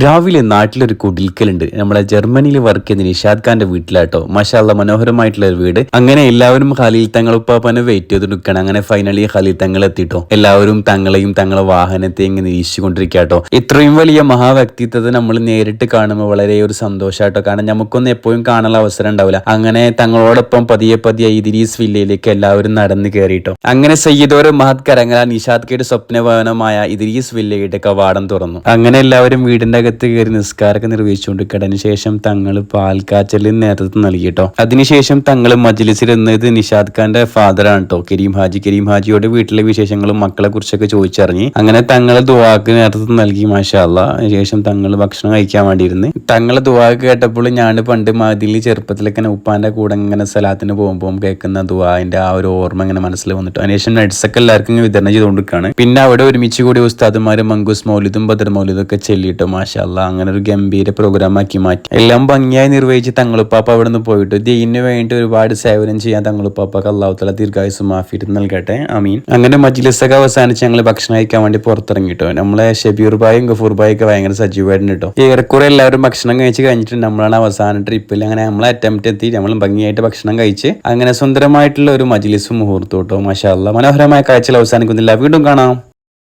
രാവിലെ നാട്ടിലൊരു കുടിൽക്കലുണ്ട്. നമ്മളെ ജർമ്മനിയിൽ വർക്ക് ചെയ്യുന്ന നിഷാദ് ഖാന്റെ വീട്ടിലാട്ടോ. മഷാല്ല മനോഹരമായിട്ടുള്ള ഒരു വീട്. അങ്ങനെ എല്ലാവരും ഖലീൽ തങ്ങൾ വെയിറ്റ് ചെയ്ത് നിൽക്കണം അങ്ങനെ ഫൈനലി ഖലീൽ തങ്ങൾ എത്തിട്ടോ. എല്ലാവരും തങ്ങളെയും തങ്ങളെ വാഹനത്തെ ഇങ്ങനെ നിരീക്ഷിച്ചുകൊണ്ടിരിക്കാട്ടോ ഇത്രയും വലിയ മഹാവ്യക്തിത്വത്തെ നമ്മൾ നേരിട്ട് കാണുമ്പോൾ വളരെ ഒരു സന്തോഷമായിട്ടോ കാരണം നമുക്കൊന്നും എപ്പോഴും കാണാനുള്ള അവസരം ഉണ്ടാവില്ല. അങ്ങനെ തങ്ങളോടൊപ്പം പതിയെ പതിയെ ഇദിരീസ് വില്ലയിലേക്ക് എല്ലാവരും നടന്നു കയറിയിട്ടോ അങ്ങനെ സയ്യിദോര മഹത് കരങ്ങല നിഷാദ് കയുടെ സ്വപ്നഭവനമായ ഇദിരീസ് വില്ലയുടെ കവാടം തുറന്നു. അങ്ങനെ എല്ലാവരും വീടിന്റെ അകത്ത് കയറി നിസ്കാരമൊക്കെ നിർവഹിച്ചുകൊണ്ട് ശേഷം തങ്ങൾ പാൽക്കാച്ചലിന് നേതൃത്വം നൽകി കേട്ടോ അതിനുശേഷം തങ്ങൾ മജ്ലിസിൽ എന്നത് നിഷാദ് ഖാന്റെ ഫാദറാണ് കേട്ടോ കരീം ഹാജി. കരീം ഹാജിയോട് വീട്ടിലെ വിശേഷങ്ങളും മക്കളെ കുറിച്ചൊക്കെ ചോദിച്ചറിഞ്ഞ് അങ്ങനെ തങ്ങൾ ദുവാക്ക് നേതൃത്വം നൽകി മാഷാല്ല ശേഷം തങ്ങൾ ഭക്ഷണം കഴിക്കാൻ വേണ്ടിയിരുന്നു. തങ്ങളെ ദുവാക്ക് കേട്ടപ്പോൾ ഞാൻ പണ്ട് മതിൽ ചെറുപ്പത്തിലൊക്കെ ഉപ്പാന്റെ കൂടെ ഇങ്ങനെ സ്ഥലത്തിന് പോകുമ്പോൾ കേൾക്കുന്ന ദുവാന്റെ ആ ഒരു ഓർമ്മ ഇങ്ങനെ മനസ്സിൽ വന്നിട്ട്. അതിനുശേഷം നട്സൊക്കെ എല്ലാവർക്കും വിതരണം ചെയ്തുകൊണ്ടിരിക്കുകയാണ് പിന്നെ അവിടെ ഒരുമിച്ച് കൂടി ഉസ്താദുമാരും മങ്കൂസ് മൗലിദും ബദർ മൗലിദും ഒക്കെ ചെല്ലിയിട്ട് മാഷാല്ല അങ്ങനെ ഒരു ഗംഭീര പ്രോഗ്രാം ആക്കി മാറ്റി. എല്ലാം ഭംഗിയായി നിർവഹിച്ച് തങ്ങളുപ്പാപ്പ അവിടെ നിന്ന് പോയിട്ട് ദീനിന് വേണ്ടി ഒരുപാട് സേവനം ചെയ്യാൻ തങ്ങളുപ്പാപ്പക്ക് അള്ളാഹുത്തല ദീർഘായുസ് മാഫിയിട്ട് നൽകട്ടെ. അമീൻ അങ്ങനെ മജ്ലിസൊക്കെ അവസാനിച്ച് ഞങ്ങൾ ഭക്ഷണം കഴിക്കാൻ വേണ്ടി പുറത്തിറങ്ങിട്ടോ. നമ്മളെ ഷബീർ ബായും ഗഫൂർ ബായും ഒക്കെ ഭയങ്കര സജീവമായിരുന്നു കേട്ടോ ഏറെക്കുറെ എല്ലാവരും ഭക്ഷണം കഴിച്ച് കഴിഞ്ഞിട്ട് നമ്മളാണ് അവസാന ട്രിപ്പിൽ അങ്ങനെ നമ്മളെ അറ്റംപ്റ്റ് എത്തി. നമ്മൾ ഭംഗിയായിട്ട് ഭക്ഷണം കഴിച്ച് അങ്ങനെ സുന്ദരമായിട്ടുള്ള ഒരു മജ്ലിസും മുഹൂർത്തം കേട്ടോ മഷാല്ല മനോഹരമായ കാഴ്ചകൾ അവസാനിക്കുന്നില്ല. വീണ്ടും കാണാം.